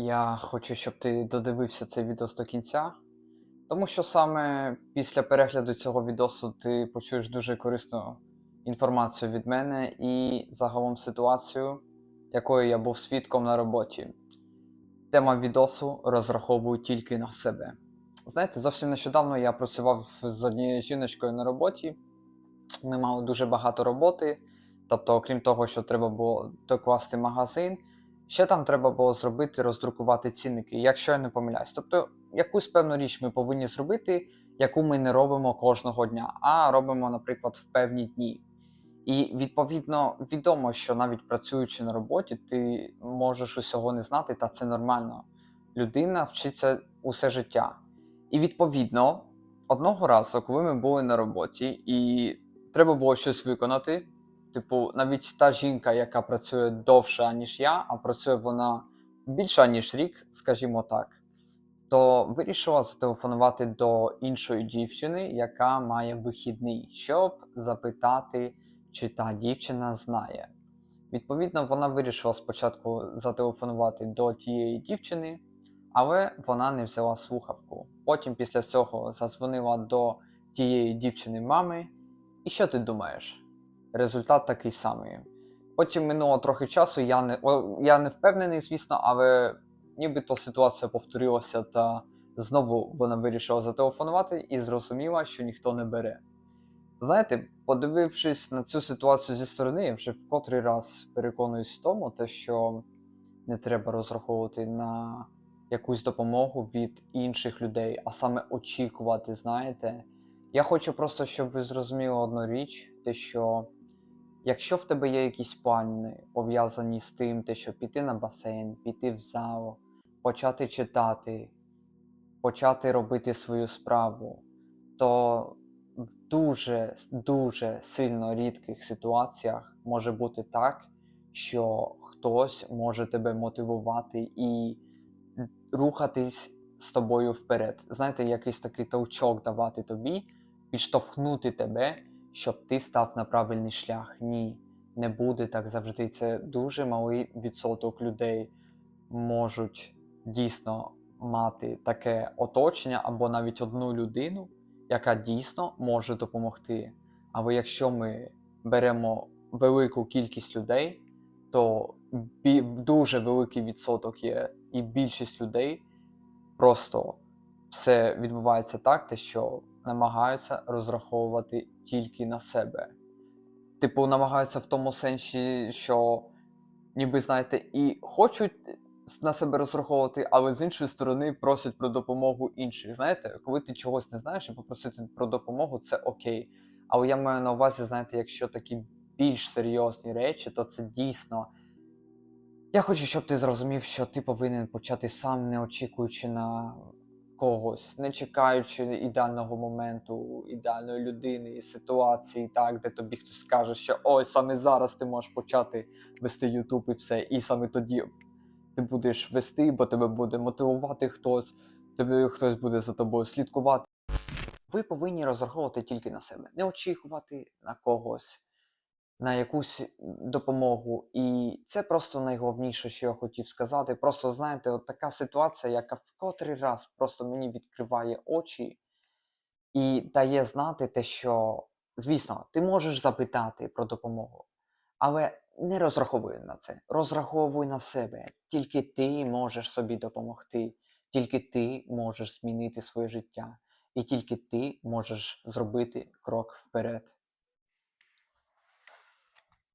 Я хочу, щоб ти додивився цей відос до кінця, тому що саме після перегляду цього відосу ти почуєш дуже корисну інформацію від мене і загалом ситуацію, якої я був свідком на роботі. Тема відосу розраховую тільки на себе. Знаєте, зовсім нещодавно я працював з однією жіночкою на роботі. Ми мали дуже багато роботи. Тобто, окрім того, що треба було докласти магазин, ще там треба було зробити, роздрукувати цінники, якщо я не помиляюсь. Тобто, якусь певну річ ми повинні зробити, яку ми не робимо кожного дня, а робимо, наприклад, в певні дні. І відповідно відомо, що навіть працюючи на роботі, ти можеш усього не знати, та це нормально. Людина вчиться усе життя. І відповідно, одного разу, коли ми були на роботі, і треба було щось виконати. Типу, навіть та жінка, яка працює довше, ніж я, а працює вона більше, ніж рік, скажімо так, то вирішила зателефонувати до іншої дівчини, яка має вихідний, щоб запитати, чи та дівчина знає. Відповідно, вона вирішила спочатку зателефонувати до тієї дівчини, але вона не взяла слухавку. Потім після цього задзвонила до тієї дівчини мами. І що ти думаєш? Результат такий самий. Потім минуло трохи часу, я не, я не впевнений, звісно, але нібито ситуація повторилася, та знову вона вирішила зателефонувати і зрозуміла, що ніхто не бере. Знаєте, подивившись на цю ситуацію зі сторони, я вже в котрий раз переконуюсь в тому, те, що не треба розраховувати на якусь допомогу від інших людей, а саме очікувати, знаєте. Я хочу просто, щоб ви зрозуміли одну річ, те, що Якщо в тебе є якісь плани пов'язані з тим, те, що піти на басейн, піти в зал, почати читати, почати робити свою справу, то в дуже дуже сильно рідких ситуаціях може бути так, що хтось може тебе мотивувати і рухатись з тобою вперед. Знаєте, якийсь такий толчок давати тобі, підштовхнути тебе щоб ти став на правильний шлях. Ні, не буде так завжди. Це дуже малий відсоток людей можуть дійсно мати таке оточення або навіть одну людину, яка дійсно може допомогти. Але якщо ми беремо велику кількість людей, то дуже великий відсоток є, і більшість людей просто все відбувається так, те, що намагаються розраховувати тільки на себе. Типу, намагаються в тому сенсі, що ніби, знаєте, і хочуть на себе розраховувати, але з іншої сторони просять про допомогу інших. Знаєте, коли ти чогось не знаєш і попросити про допомогу, це окей. Але я маю на увазі, знаєте, якщо такі більш серйозні речі, то це дійсно. Я хочу, щоб ти зрозумів, що ти повинен почати сам, не очікуючи на когось, не чекаючи ідеального моменту, ідеальної людини, ситуації, так, де тобі хтось скаже, що ось саме зараз ти можеш почати вести Ютуб і все, і саме тоді ти будеш вести, бо тебе буде мотивувати хтось, тебе хтось буде за тобою слідкувати. Ви повинні розраховувати тільки на себе, не очікувати на когось. На якусь допомогу, і це просто найголовніше, що я хотів сказати. Просто знаєте, от така ситуація, яка в котрий раз просто мені відкриває очі і дає знати те, що, звісно, ти можеш запитати про допомогу, але не розраховуй на це. Розраховуй на себе. Тільки ти можеш собі допомогти, тільки ти можеш змінити своє життя, і тільки ти можеш зробити крок вперед.